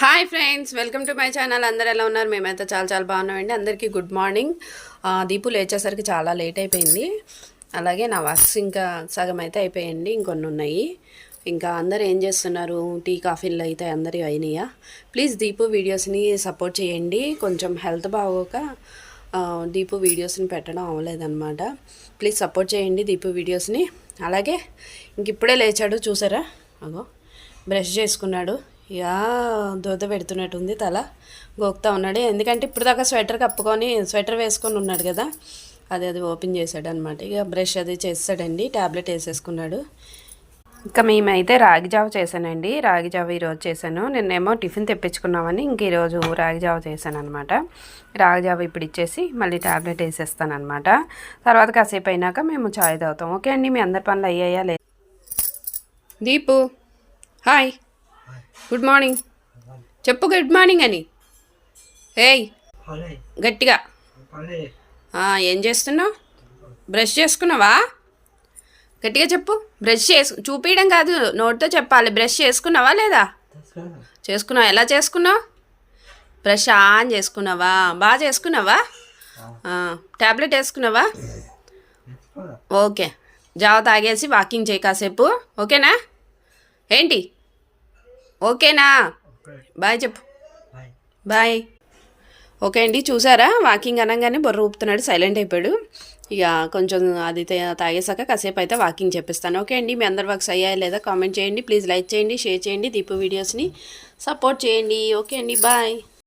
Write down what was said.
Hi friends welcome to my channel అందరు ఎలా ఉన్నారు? మేమైతే చాలా చాలా బాగున్నామండి. అందరికీ గుడ్ మార్నింగ్ దీపు లేచేసరికి చాలా లేట్ అయిపోయింది. అలాగే నా వర్క్స్ ఇంకా సగం అయితే అయిపోయాయండి ఇంకొన్ని ఉన్నాయి. ఇంకా అందరు ఏం చేస్తున్నారు? టీ కాఫీలు అయితే అందరి అయినాయా? ప్లీజ్ దీపు వీడియోస్ని సపోర్ట్ చేయండి. కొంచెం హెల్త్ బాగోక దీపు వీడియోస్ని పెట్టడం అవ్వలేదన్నమాట. ప్లీజ్ సపోర్ట్ చేయండి దీపు వీడియోస్ని అలాగే ఇంక ఇప్పుడే లేచాడు చూసారా? అగో బ్రష్ చేసుకున్నాడు. యా దూత పెడుతున్నట్టుంది తల. గోక్తా ఉన్నాడు. ఎందుకంటే ఇప్పుడు దాకా స్వెటర్ కప్పుకొని స్వెటర్ వేసుకొని ఉన్నాడు కదా. అది అది ఓపెన్ చేశాడు అనమాట ఇక బ్రష్ అది చేస్తాడండి. ట్యాబ్లెట్ వేసేసుకున్నాడు. ఇంకా మేమైతే రాగి జావ చేశానండి. రాగి జావ ఈరోజు చేశాను. నిన్నేమో టిఫిన్ తెప్పించుకున్నామని ఇంక ఈరోజు రాగి జావ చేశాను అనమాట రాగి జావ ఇప్పుడు ఇచ్చేసి మళ్ళీ ట్యాబ్లెట్ వేసేస్తాను అనమాట తర్వాత కాసేపు అయినాక మేము చాయ్ తాగుతాం. ఓకే అండి? మీ అందరి పనులు అయ్యాయా? లేదు దీపు. హాయ్. Good morning. చెప్పు గుడ్ మార్నింగ్ అని. ఏయ్ గట్టిగా. ఏం చేస్తున్నావు? బ్రష్ చేసుకున్నావా? గట్టిగా చెప్పు. బ్రష్ చేసు చూపించడం కాదు నోటితో చెప్పాలి. బ్రష్ చేసుకున్నావా లేదా? చేసుకున్నావా? ఎలా చేసుకున్నావు? బ్రష్ ఆన్ చేసుకున్నావా? బాగా చేసుకున్నావా? ఆ, టాబ్లెట్ వేసుకున్నావా? ఓకే. జావ తాగేసి వాకింగ్ చేయి కాసేపు. ఓకేనా? ఏంటి? ఓకేనా? ఓకే. బాయ్ చెప్పు. బాయ్. ఓకే అండి చూసారా? వాకింగ్ అనగానే బొర్ర ఊపుతున్నాడు సైలెంట్ అయిపోయాడు. ఇక కొంచెం అది తాగేసాక కాసేపు అయితే వాకింగ్ చెప్పిస్తాను. ఓకే అండి మీ అందరి వర్క్స్ అయ్యాయా లేదా కామెంట్ చేయండి. ప్లీజ్ లైక్ చేయండి షేర్ చేయండి దీపు వీడియోస్ని సపోర్ట్ చేయండి. ఓకే అండి బాయ్.